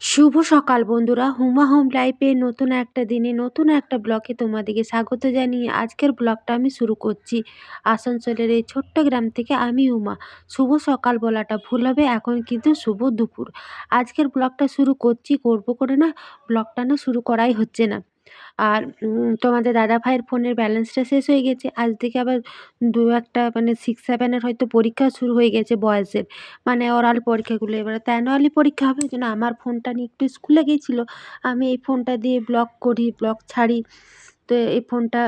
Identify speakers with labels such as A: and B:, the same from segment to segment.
A: শুভ সকাল বন্ধুরা। হুমা হোম লাইফে নতুন একটা দিনে, নতুন একটা ব্লকে তোমাদেরকে স্বাগত জানিয়ে আজকের ব্লগটা আমি শুরু করছি। আসানসোলের এই ছোট্ট গ্রাম থেকে আমি হুমা। শুভ সকাল বলাটা ভুল হবে, এখন কিন্তু শুভ দুপুর। আজকের ব্লগটা শুরু করছি, করব করে না ব্লগটা না শুরু করাই হচ্ছে না। আর তোমাদের দাদা ভাইয়ের ফোনের ব্যালেন্সটা শেষ হয়ে গেছে। আজ থেকে আবার দু একটা মানে সিক্স সেভেনের হয়তো পরীক্ষা শুরু হয়ে গেছে বয়েসের। মানে ওরাল পরীক্ষাগুলো এবারে তো পরীক্ষা হবে। ওই জন্য আমার ফোনটা নিয়ে একটু স্কুলে গেছিল। আমি এই ফোনটা দিয়ে ব্লগ করি ব্লগ ছাড়ি। তো এই ফোনটা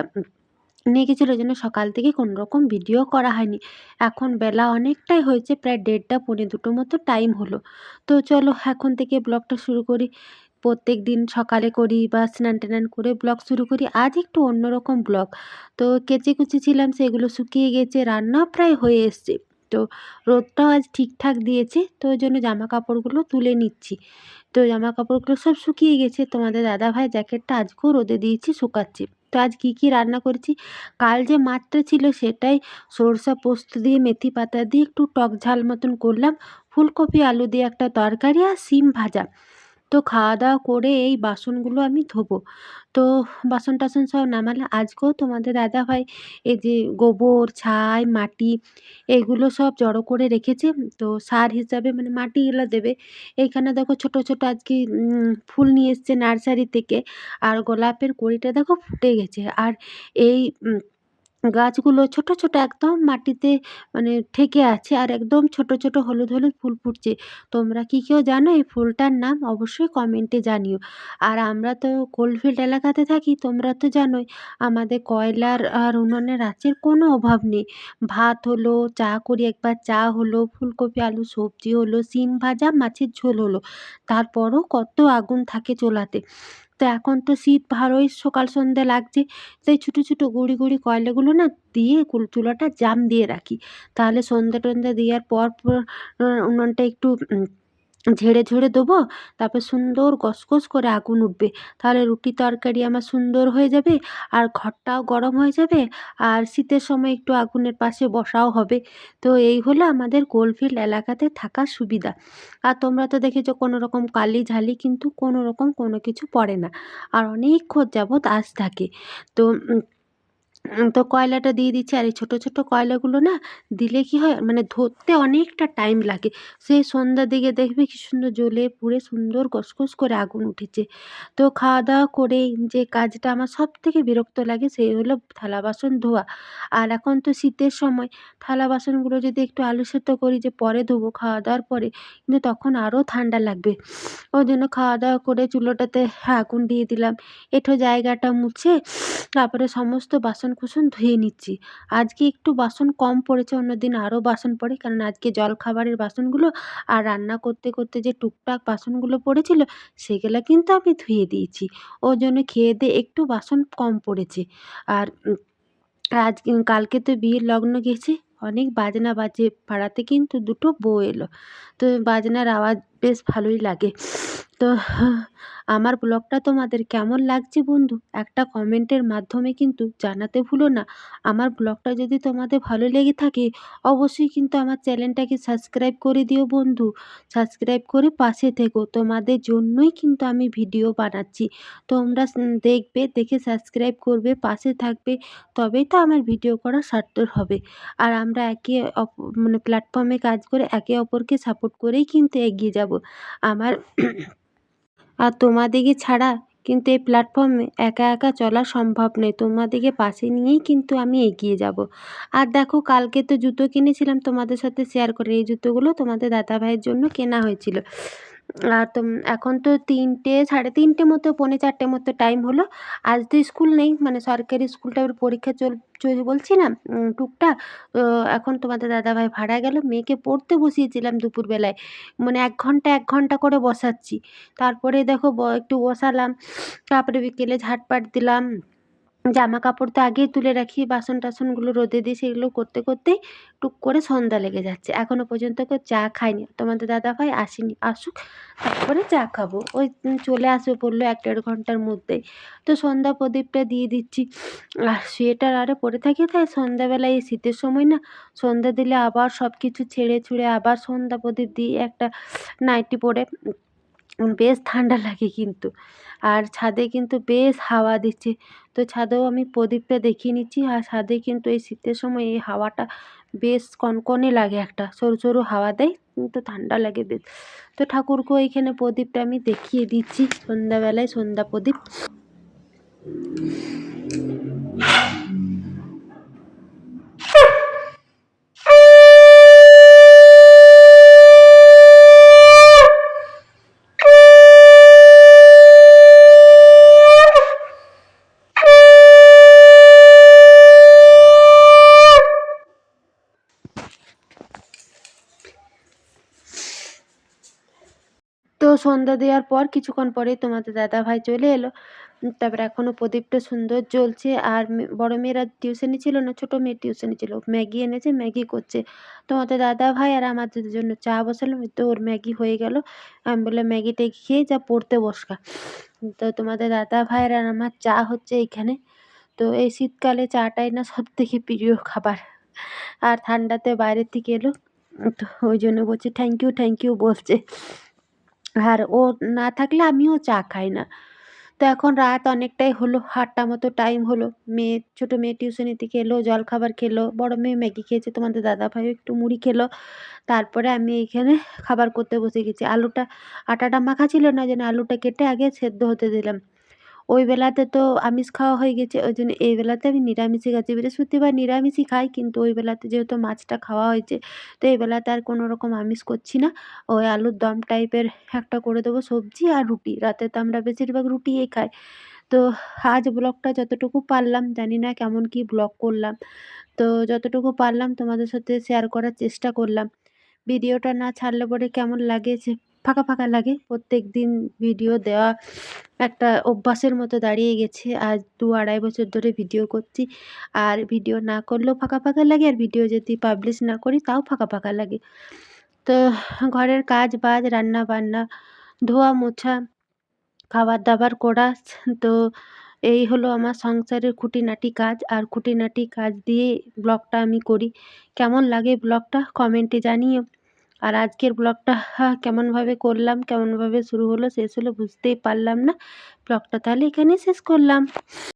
A: নিয়ে গেছিল। ওই জন্য সকাল থেকে কোনো রকম ভিডিও করা হয়নি। এখন বেলা অনেকটাই হয়েছে, প্রায় দেড়টা, পৌনে দুটো মতো টাইম হলো। তো চলো এখন থেকে ব্লগটা শুরু করি। প্রত্যেক দিন সকালে করি বা স্নান টান করে ব্লগ শুরু করি। আজ একটু অন্যরকম ব্লগ। তো কেচে কুচি ছিলাম, সেগুলো শুকিয়ে গেছে রান্না প্রায় হয়ে এসছে। তো রোদটাও আজ ঠিকঠাক দিয়েছে, তো ওই জন্য জামা কাপড়গুলো তুলে নিচ্ছি। তো জামা কাপড়গুলো সব শুকিয়ে গেছে। তোমাদের দাদাভাই জ্যাকেটটা আজকেও রোদে দিয়েছি, শুকাচ্ছি। তো আজ কী কী রান্না করেছি? কাল যে মাছটা ছিল সেটাই সরষা পোস্ত দিয়ে, মেথি পাতা দিয়ে একটু টক ঝাল মতন করলাম। ফুলকপি, আলু দিয়ে একটা তরকারি আর সিম ভাজা। তো খাওয়া দাওয়া করে এই বাসনগুলো আমি ধোবো। তো বাসন টাসন সব নামালে আজকেও তোমাদের দাদাভাই এই যে গোবর, ছাই, মাটি এগুলো সব জড়ো করে রেখেছে। তো সার হিসাবে মানে মাটি মাটিগুলো দেবে। এইখানে দেখো ছোট ছোট আজকে ফুল নিয়ে এসছে নার্সারি থেকে। আর গোলাপের কড়িটা দেখো ফুটে গেছে। আর এই গাছগুলো ছোট ছোট একদম মাটিতে মানে ঠেকে আছে আর একদম ছোট ছোট হলুদ হলুদ ফুল ফুটছে। তোমরা কি কেউ জানো এই ফুলটার নাম? অবশ্যই কমেন্টে জানিও। আর আমরা তো কোলফিল্ড এলাকাতে থাকি, তোমরা তো জানোই, আমাদের কয়লার আর উনুনের আঁচের কোনো অভাব নেই। ভাত হলো, চা করি, একবার চা হলো, ফুলকপি, আলু, সবজি হলো, সিম ভাজা, মাছের ঝোল হলো। তারপরও কত আগুন থাকে চোলাতে। তো এখন তো শীত ভালোই সকাল সন্ধ্যে লাগছে, তাই ছোটো ছোটো গুঁড়ি গুঁড়ি কয়লাগুলো না দিয়ে চুলাটা জাম দিয়ে রাখি। তাহলে সন্ধ্যে টন্ধ্যে দেওয়ার পর উনুনটা একটু ঝেড়ে ঝেড়ে দেবো, তারপর সুন্দর গসগস করে আগুন উঠবে। তাহলে রুটি তরকারি আমার সুন্দর হয়ে যাবে, আর ঘরটাও গরম হয়ে যাবে, আর শীতের সময় একটু আগুনের পাশে বসাও হবে। তো এই হলো আমাদের কোলফিল্ড এলাকাতে থাকার সুবিধা। আর তোমরা তো দেখেছ কোনো রকম কালি ঝালি কিন্তু কোনো রকম কোনো কিছু পড়ে না। আর অনেকক্ষণ যাবৎ আজ থাকে। তো তো কয়লাটা দিয়ে দিচ্ছি। আর এই ছোটো ছোটো কয়লাগুলো না দিলে কি হয়? মানে ধরতে অনেকটা টাইম লাগে। সেই সন্ধ্যার দিকে দেখবে কি সুন্দর জ্বলে পুড়ে সুন্দর কসকস করে আগুন উঠেছে। তো খাওয়া দাওয়া করে যে কাজটা আমার সব থেকে বিরক্ত লাগে সেই হলো থালা বাসন ধোয়া। আর এখন তো শীতের সময়, থালা বাসনগুলো যদি একটু আলু সেদ্ধ করি যে পরে ধোবো খাওয়া দাওয়ার পরে, কিন্তু তখন আরও ঠান্ডা লাগবে। ওই জন্য খাওয়া দাওয়া করে চুলোটাতে আগুন দিয়ে দিলাম। এঁঠো জায়গাটা মুছে, তারপরে সমস্ত বাসন কুসন ধুয়ে নিচ্ছি। আজকে একটু বাসন কম পড়েছে, অন্যদিন আরও বাসন পড়ে। কারণ আজকে জলখাবারের বাসনগুলো আর রান্না করতে করতে যে টুকটাক বাসনগুলো পড়েছিল, সেগুলো কিন্তু আমি ধুয়ে দিয়েছি। ওই জন্য খেয়ে দিয়ে একটু বাসন কম পড়েছে। আর আজ কালকে তো বিয়ের লগ্ন গেছে, অনেক বাজনা বাজে, পাড়াতে কিন্তু দুটো বউ এলো। তো বাজনার আওয়াজ বেশ ভালোই লাগে। তো, আমার ব্লগটা তোমাদের কেমন লাগছে বন্ধু? একটা কমেন্টের মাধ্যমে কিন্তু জানাতে ভুলো না। আমার ব্লগটা যদি তোমাদের ভালো লেগে থাকে, অবশ্যই কিন্তু আমার চ্যানেলটাকে সাবস্ক্রাইব করে দিও বন্ধু। সাবস্ক্রাইব করে পাশে থেকো। তোমাদের জন্যই কিন্তু আমি ভিডিও বানাচ্ছি। তোমরা দেখবে, দেখে সাবস্ক্রাইব করবে, পাশে থাকবে, তবেই তো আমার ভিডিও করা সার্থক হবে। আর আমরা একে মানে প্ল্যাটফর্মে কাজ করে একে অপরকে সাপোর্ট করেই কিন্তু এগিয়ে যাব। আমার আর তোমাদেরকে ছাড়া কিন্তু এই প্ল্যাটফর্মে একা একা চলা সম্ভব নয়। তোমাদেরকে পাশে নিয়েই কিন্তু আমি এগিয়ে যাব। আর দেখো, কালকে তো জুতো কিনেছিলাম তোমাদের সাথে শেয়ার করে। এই জুতোগুলো তোমাদের দাদাভাইয়ের জন্য কেনা হয়েছিল। আর তো এখন তো তিনটে, সাড়ে তিনটে মতো, পৌনে চারটে মতো টাইম হলো। আজ তো স্কুল নেই মানে সরকারি স্কুলটা ওর পরীক্ষা চল চলছে বলছি না টুকটাক। এখন তোমাদের দাদাভাই ভাড়া গেল, মেয়েকে পড়তে বসিয়েছিলাম দুপুরবেলায়। মানে এক ঘণ্টা এক ঘণ্টা করে বসাচ্ছি। তারপরে দেখো একটু বসালাম, তারপরে বিকেলে ঝাঁটপাট দিলাম। জামা কাপড় তো আগেই তুলে রাখি বাসন টাসনগুলো রোদে দিই, সেগুলো করতে করতেই টুক করে সন্ধ্যা লেগে যাচ্ছে। এখনও পর্যন্ত কেউ চা খায়নি। তোমাদের দাদা ভাই আসেনি, আসুক, তারপরে চা খাব। ওই চলে আসবে বলল এক দেড় ঘণ্টার মধ্যেই। তো সন্ধ্যা প্রদীপটা দিয়ে দিচ্ছি। আর সোয়েটার আরে পরে থাকি তাই সন্ধ্যাবেলায় এই শীতের সময় না, সন্ধ্যা দিলে আবার সব কিছু ছেড়ে ছুড়ে আবার সন্ধ্যা প্রদীপ দিয়ে একটা নাইটি পরে। বেশ ঠান্ডা লাগে কিন্তু। আর ছাদে কিন্তু বেশ হাওয়া দিচ্ছে। তো ছাদেও আমি প্রদীপটা দেখিয়ে নিচ্ছি। আর ছাদে কিন্তু এই শীতের সময় এই হাওয়াটা বেশ কনকনে লাগে একটা। সরু সরু হাওয়া দেয় কিন্তু ঠান্ডা লাগে বেশ। তো ঠাকুরকে এইখানে প্রদীপটা আমি দেখিয়ে দিচ্ছি। সন্ধ্যাবেলায় সন্ধ্যা প্রদীপ। তো সন্ধ্যা দেওয়ার পর কিছুক্ষণ পরেই তোমাদের দাদাভাই চলে এলো। তারপরে এখনও প্রদীপটা সুন্দর জ্বলছে। আর বড় মেয়েরা টিউশনি ছিল না, ছোট মেয়ের টিউশনি ছিল। ম্যাগি এনেছে, ম্যাগি করছে। তোমাদের দাদা ভাই আর আমাদের জন্য চা বসালাম। তো ওর ম্যাগি হয়ে গেল। আমি বললাম ম্যাগিটা খেয়ে যা, পড়তে বসকা তো তোমাদের দাদা ভাইয়ের আর আমার চা হচ্ছে এইখানে। তো এই শীতকালে চাটাই না সব থেকে প্রিয় খাবার। আর ঠান্ডাতে বাইরের থেকে এলো। তো ওই জন্য বলছে থ্যাংক ইউ থ্যাংক ইউ বলছে। আর ও না থাকলে আমিও চা খাই না। তো এখন রাত অনেকটাই হলো হাটটা মতো টাইম হলো। মেয়ে, ছোটো মেয়ে টিউশনি খেলো জলখাবার খেলো, বড় মেয়ে ম্যাগি খেয়েছে, তোমাদের দাদা ভাইও একটু মুড়ি খেলো। তারপরে আমি এইখানে খাবার করতে বসে গেছি। আলুটা, আটাটা মাখা ছিল না যেন আলুটা কেটে আগে সেদ্ধ হতে দিলাম। ওই বেলাতে তো আমিষ খাওয়া হয়ে গেছে, ওই জন্য এই বেলাতে আমি নিরামিষই খাচ্ছি। বৃহস্পতিবার নিরামিষই খাই, কিন্তু ওই বেলাতে যেহেতু মাছটা খাওয়া হয়েছে, তো এই বেলাতে আর কোনো রকম আমিষ করছি না। ওই আলুর দম টাইপের একটা করে দেবো, সবজি আর রুটি। রাতে তো আমরা বেশিরভাগ রুটিই খাই। তো আজ ব্লগটা যতটুকু পারলাম, জানি না কেমন কি ব্লগ করলাম। তো যতটুকু পারলাম, তোমাদের সাথে শেয়ার করার চেষ্টা করলাম। ভিডিওটা না ছাড়লে পরে কেমন লাগে যে ফাঁকা ফাঁকা লাগে। প্রত্যেক দিন ভিডিও দেওয়া একটা অভ্যাসের মতো দাঁড়িয়ে গেছে। আজ দু আড়াই বছর ধরে ভিডিও করছি। আর ভিডিও না করলেও ফাঁকা ফাঁকা লাগে। আর ভিডিও যদি পাবলিশ না করি, তাও ফাঁকা ফাঁকা লাগে। তো ঘরের কাজ বাজ, রান্না বান্না, ধোয়া মোছা, খাবার দাবার করা, তো এই হলো আমার সংসারের খুঁটিনাটি কাজ। আর খুঁটিনাটি কাজ দিয়ে ব্লগটা আমি করি। কেমন লাগে ব্লগটা? কমেন্টে জানিও। আর আজকের ব্লগটা কেমনভাবে করলাম, কেমনভাবে শুরু হলো শেষ হলো বুঝতেই পারলাম না। ব্লগটা তাহলে এখানেই শেষ করলাম।